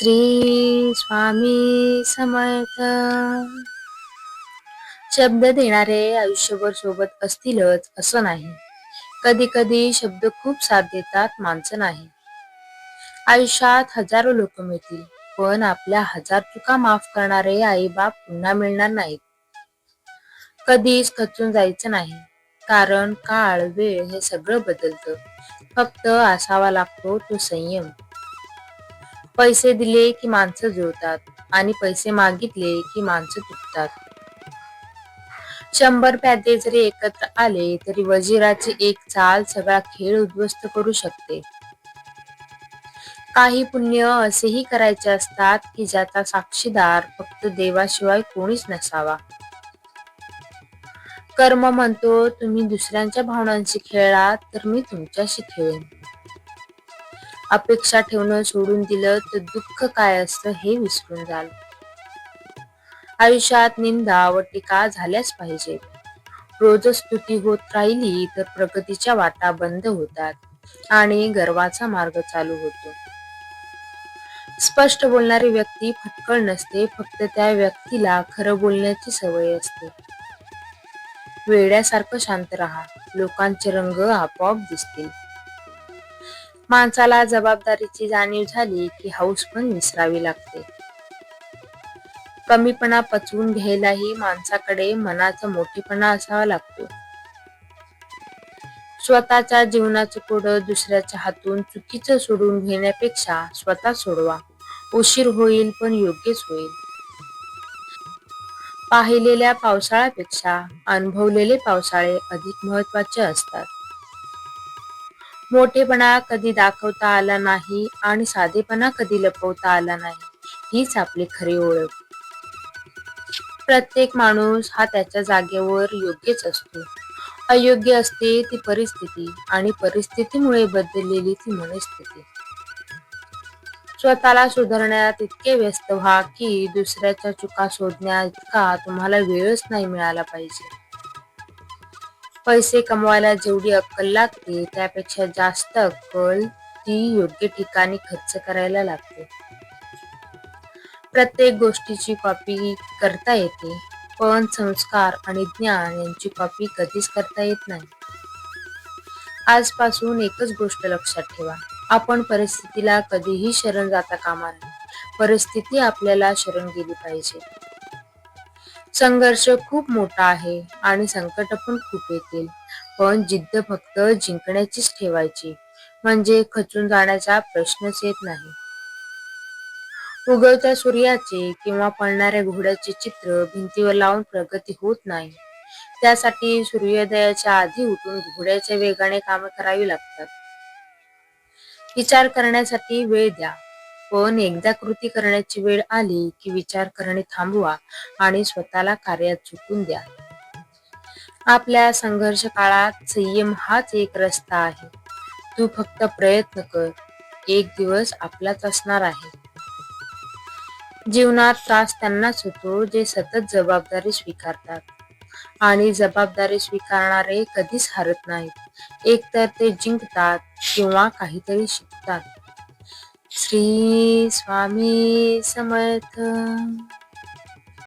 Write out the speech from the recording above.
श्री स्वामी समर्थ. शब्द देणारे आयुष्यभर सोबत असतीलच असं नाही. कधी कधी शब्द खूप साथ देतात माणसं नाही. आयुष्यात हजारो लोक मिळतील पण आपल्या हजार चुका माफ करणारे आई बाप पुन्हा मिळणार नाहीत. कधीच खचून जायचं नाही कारण काळ वेळ हे सगळं बदलतं. फक्त असावा लागतो तो संयम. पैसे दिले की माणसं जुळतात आणि पैसे मागितले की माणसं तुटतात. शंभर प्यादे जरी एकत्र आले तरी वजिराची एक चाल सगळा खेळ उद्ध्वस्त करू शकते. काही पुण्य असेही करायचे असतात की ज्याचा साक्षीदार फक्त देवाशिवाय कोणीच नसावा. कर्म म्हणतो तुम्ही दुसऱ्यांच्या भावनांशी खेळात तर मी तुमच्याशी खेळेन. अपेक्षा ठेवणं सोडून दिलं तर दुःख काय असतं हे विसरून जाल आयुष्यात निंदा व टीका झाल्याच पाहिजे. रोज स्तुती होत राहिली तर प्रगतीच्या वाटा बंद होतात आणि गर्वाचा मार्ग चालू होतो. स्पष्ट बोलणारी व्यक्ती फटकळ नसते फक्त त्या व्यक्तीला खरं बोलण्याची सवय असते. वेड्यासारखं शांत राहा लोकांचे रंग आपोआप दिसतील. माणसाला जबाबदारीची जाणीव झाली की हौस पण विसरावी लागते. कमीपणा पचवून घ्यायलाही माणसाकडे मनाचा मोठेपणा असावा लागतो. स्वतःच्या जीवनाचं पुढं दुसऱ्याच्या हातून चुकीचं सोडून घेण्यापेक्षा स्वतः सोडवा. उशीर होईल पण योग्यच होईल. पाहिलेल्या पावसाळ्यापेक्षा अनुभवलेले पावसाळे अधिक महत्त्वाचे असतात. मोठेपणा कधी दाखवता आला नाही आणि साधेपणा कधी लपवता आला नाही हीच आपली खरी ओळख. प्रत्येक माणूस हा त्याच्या जागेवर योग्यच असतो. अयोग्य असते ती परिस्थिती आणि परिस्थितीमुळे बदललेली ती मनस्थिती. स्वतःला सुधारण्यात इतके व्यस्त व्हा की दुसऱ्याच्या चुका शोधण्यात इतका तुम्हाला वेळच नाही मिळाला पाहिजे. पैसे कमवायला जेवढी अक्कल लागते त्यापेक्षा जास्त अक्कल ती योग्य ठिकाणी खर्च करायला लागते. प्रत्येक गोष्टीची कॉपी करता येते पण संस्कार आणि ज्ञान यांची कॉपी कधीच करता येत नाही. आजपासून एकच गोष्ट लक्षात ठेवा आपण परिस्थितीला कधीही शरण जाता कामा नये. परिस्थिती आपल्याला शरण गेली पाहिजे. संघर्ष खूप मोठा आहे आणि संकट पण खूप येतील. पण जिद्द फक्त जिंकण्याचीच ठेवायची. म्हणजे खचून जाण्याचा प्रश्नच येत नाही. उगवत्या सूर्याचे किंवा पळणाऱ्या घोड्याचे चित्र भिंतीवर लावून प्रगती होत नाही. त्यासाठी सूर्योदयाच्या आधी उठून घोड्याच्या वेगाने कामे करावी लागतात. विचार करण्यासाठी वेळ द्या. पण एकदा कृती करण्याची वेळ आली की विचार करणे थांबवा आणि स्वतःला कार्यात चुकून द्या. आपल्या संघर्ष काळात संयम हाच एक रस्ता आहे. तू फक्त प्रयत्न कर. एक दिवस आपलाच असणार आहे. जीवनात त्रास त्यांनाच होतो जे सतत जबाबदारी स्वीकारतात. आणि जबाबदारी स्वीकारणारे कधीच हरत नाहीत. एकतर ते जिंकतात किंवा काहीतरी शिकतात. श्री स्वामी समर्थ.